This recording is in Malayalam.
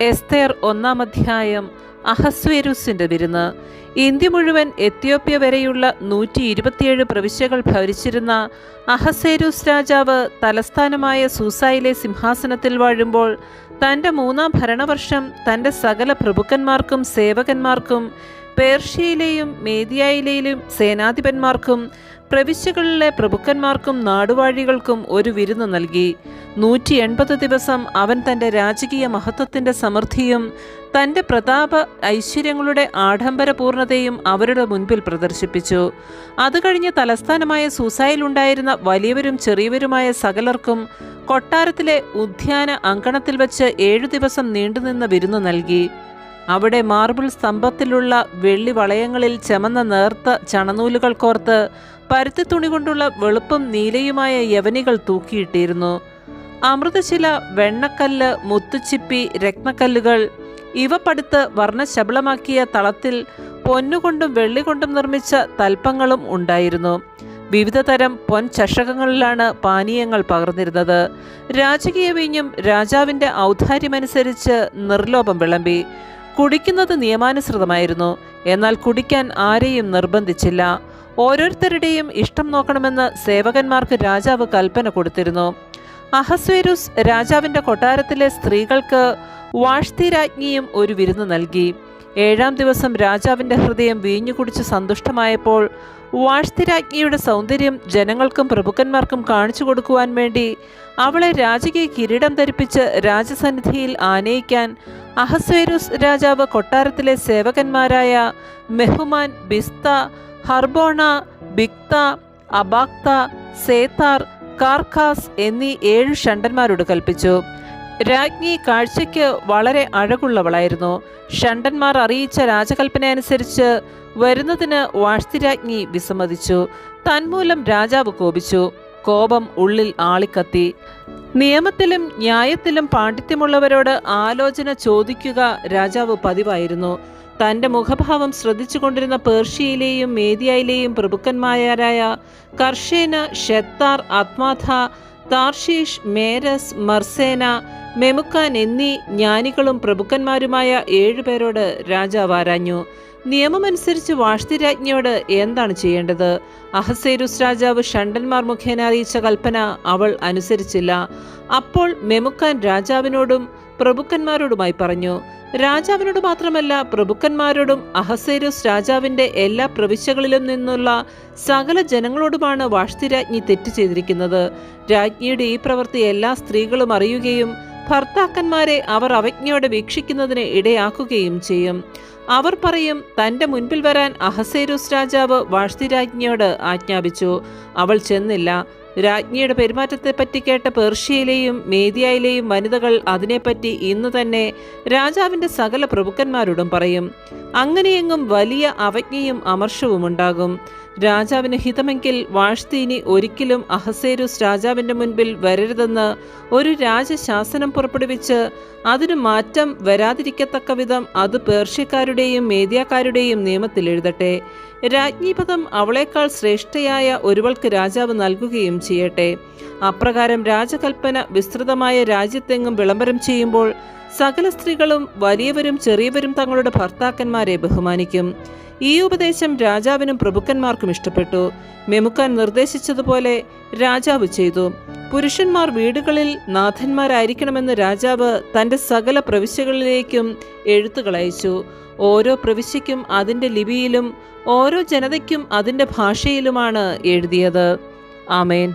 എസ്തേർ ഒന്നാം അധ്യായം അഹസ്വേരുസിന്റെ വിരുന്ന്. ഇന്ത്യ മുഴുവൻ എത്യോപ്യ വരെയുള്ള നൂറ്റി ഇരുപത്തിയേഴ് പ്രവിശ്യകൾ ഭരിച്ചിരുന്ന അഹസേരൂസ് രാജാവ് തലസ്ഥാനമായ സൂസായിലെ സിംഹാസനത്തിൽ വാഴുമ്പോൾ തന്റെ മൂന്നാം ഭരണവർഷം തന്റെ സകല പ്രഭുക്കന്മാർക്കും സേവകന്മാർക്കും പേർഷ്യയിലെയും മേദിയായിലെയും സേനാധിപന്മാർക്കും പ്രവിശ്യകളിലെ പ്രഭുക്കന്മാർക്കും നാടുവാഴികൾക്കും ഒരു വിരുന്ന് നൽകി. നൂറ്റി എൺപത് ദിവസം അവൻ തന്റെ രാജകീയ മഹത്വത്തിന്റെ സമൃദ്ധിയും തന്റെ പ്രതാപ ഐശ്വര്യങ്ങളുടെ ആഡംബരപൂർണതയും അവരുടെ മുൻപിൽ പ്രദർശിപ്പിച്ചു. അത് കഴിഞ്ഞ് തലസ്ഥാനമായ സൂസായിലുണ്ടായിരുന്ന വലിയവരും ചെറിയവരുമായ സകലർക്കും കൊട്ടാരത്തിലെ ഉദ്യാന അങ്കണത്തിൽ വച്ച് ഏഴു ദിവസം നീണ്ടുനിന്ന വിരുന്ന് നൽകി. അവിടെ മാർബിൾ സ്തംഭത്തിലുള്ള വെള്ളി വളയങ്ങളിൽ ചമന്ന നേർത്ത ചണനൂലുകൾ കോർത്ത് പരുത്തി തുണി കൊണ്ടുള്ള വെളുപ്പും നീലയുമായ യവനികൾ തൂക്കിയിട്ടിരുന്നു. അമൃതശില വെണ്ണക്കല്ല് മുത്തുച്ചിപ്പി രക്തക്കല്ലുകൾ ഇവ പടുത്ത് വർണശബളമാക്കിയ തളത്തിൽ പൊന്നുകൊണ്ടും വെള്ളി കൊണ്ടും നിർമ്മിച്ച തൽപ്പങ്ങളും ഉണ്ടായിരുന്നു. വിവിധ തരം പൊൻ ചഷകങ്ങളിലാണ് പാനീയങ്ങൾ പകർന്നിരുന്നത്. രാജകീയ വീഞ്ഞും രാജാവിന്റെ ഔദാര്യമനുസരിച്ച് നിർലോഭം വിളമ്പി. കുടിക്കുന്നത് നിയമാനുസൃതമായിരുന്നു. എന്നാൽ കുടിക്കാൻ ആരെയും നിർബന്ധിച്ചില്ല. ഓരോരുത്തരുടെയും ഇഷ്ടം നോക്കണമെന്ന് സേവകന്മാർക്ക് രാജാവ് കൽപ്പന കൊടുത്തിരുന്നു. അഹസ്വേരുസ് രാജാവിന്റെ കൊട്ടാരത്തിലെ സ്ത്രീകൾക്ക് വാഷ്തി രാജ്ഞിയും ഒരു വിരുന്ന് നൽകി. ഏഴാം ദിവസം രാജാവിന്റെ ഹൃദയം വീഞ്ഞു കുടിച്ച് സന്തുഷ്ടമായപ്പോൾ വാഷ്തിരാജ്ഞിയുടെ സൗന്ദര്യം ജനങ്ങൾക്കും പ്രഭുക്കന്മാർക്കും കാണിച്ചു കൊടുക്കുവാൻ വേണ്ടി അവളെ രാജകീയ കിരീടം ധരിപ്പിച്ച് രാജസന്നിധിയിൽ ആനയിക്കാൻ അഹസ്വേരുസ് രാജാവ് കൊട്ടാരത്തിലെ സേവകന്മാരായ മെഹുമാൻ ബിസ്ത ഹർബോണ ബിക്ത അബാക്ത സേത്താർ കാർഖാസ് എന്നീ ഏഴ് ഷണ്ടന്മാരോട് കൽപ്പിച്ചു. രാജ്ഞി കാഴ്ചയ്ക്ക് വളരെ അഴകുള്ളവളായിരുന്നു. ഷണ്ടന്മാർ അറിയിച്ച രാജകൽപ്പന അനുസരിച്ച് വരുന്നതിന് വാഷ്തിരാജ്ഞി വിസമ്മതിച്ചു. തന്മൂലം രാജാവ് കോപിച്ചു. കോപം ഉള്ളിൽ ആളിക്കത്തി. നിയമത്തിലും ന്യായത്തിലും പാണ്ഡിത്യമുള്ളവരോട് ആലോചന ചോദിക്കുക രാജാവ് പതിവായിരുന്നു. തന്റെ മുഖഭാവം ശ്രദ്ധിച്ചുകൊണ്ടിരുന്ന പേർഷ്യയിലെയും മേദിയയിലെയും പ്രഭുക്കന്മാരായ കർഷേന ഷെത്താർ ആത്മാഥ താർഷീഷ് മേരസ് മർസേന മെമുക്കാൻ എന്നീ ജ്ഞാനികളും പ്രഭുക്കന്മാരുമായ ഏഴുപേരോട് രാജാവ് ആരാഞ്ഞു. നിയമമനുസരിച്ച് വാഷ്തിരാജ്ഞിയോട് എന്താണ് ചെയ്യേണ്ടത്? അഹസേരുസ് രാജാവ് ഷണ്ടന്മാർ മുഖേന അറിയിച്ച കൽപ്പന അവൾ അനുസരിച്ചില്ല. അപ്പോൾ മെമുക്കാൻ രാജാവിനോടും പ്രഭുക്കന്മാരോടുമായി പറഞ്ഞു. രാജാവിനോട് മാത്രമല്ല പ്രഭുക്കന്മാരോടും അഹസേരുസ് രാജാവിന്റെ എല്ലാ പ്രവിശ്യകളിലും നിന്നുള്ള സകല ജനങ്ങളോടുമാണ് വാഷ്തിരാജ്ഞി തെറ്റ് ചെയ്തിരിക്കുന്നത്. രാജ്ഞിയുടെ ഈ പ്രവൃത്തി എല്ലാ സ്ത്രീകളും അറിയുകയും ഭർത്താക്കന്മാരെ അവർ അവജ്ഞയോടെ വീക്ഷിക്കുന്നതിന് ഇടയാക്കുകയും ചെയ്യും. അവർ പറയും തന്റെ മുൻപിൽ വരാൻ അഹസേരുസ് രാജാവ് വാഷ്തിരാജ്ഞിയോട് ആജ്ഞാപിച്ചു. അവൾ ചെന്നില്ല. രാജ്ഞിയുടെ പെരുമാറ്റത്തെപ്പറ്റി കേട്ട പേർഷ്യയിലെയും മേദിയയിലെയും വനിതകൾ അതിനെപ്പറ്റി ഇന്ന് തന്നെ രാജാവിന്റെ സകല പ്രഭുക്കന്മാരോടും പറയും. അങ്ങനെയെങ്ങും വലിയ അവജ്ഞയും അമർഷവും ഉണ്ടാകും. രാജാവിന് ഹിതമെങ്കിൽ വാഷ്തീനി ഒരിക്കലും അഹസേരുസ് രാജാവിന്റെ മുൻപിൽ വരരുതെന്ന് ഒരു രാജശാസനം പുറപ്പെടുവിച്ച് അതിന് മാറ്റം വരാതിരിക്കത്തക്ക വിധം അത് പേർഷ്യക്കാരുടെയും മേദ്യാക്കാരുടെയും നിയമത്തിൽ എഴുതട്ടെ. രാജ്ഞിപദം അവളേക്കാൾ ശ്രേഷ്ഠയായ ഒരുവൾക്ക് രാജാവ് നൽകുകയും ചെയ്യട്ടെ. അപ്രകാരം രാജകൽപ്പന വിസ്തൃതമായ രാജ്യത്തെങ്ങും വിളംബരം ചെയ്യുമ്പോൾ സകല സ്ത്രീകളും വലിയവരും ചെറിയവരും തങ്ങളുടെ ഭർത്താക്കന്മാരെ ബഹുമാനിക്കും. ഈ ഉപദേശം രാജാവിനും പ്രഭുക്കന്മാർക്കും ഇഷ്ടപ്പെട്ടു. മെമുക്കാൻ നിർദ്ദേശിച്ചതുപോലെ രാജാവ് ചെയ്തു. പുരുഷന്മാർ വീടുകളിൽ നാഥന്മാരായിരിക്കണമെന്ന് രാജാവ് തന്റെ സകല പ്രവിശ്യകളിലേക്കും എഴുത്തുകൾ അയച്ചു. ഓരോ പ്രവിശ്യയ്ക്കും അതിന്റെ ലിപിയിലും ഓരോ ജനതയ്ക്കും അതിന്റെ ഭാഷയിലുമാണ് എഴുതിയത്. ആമേൻ.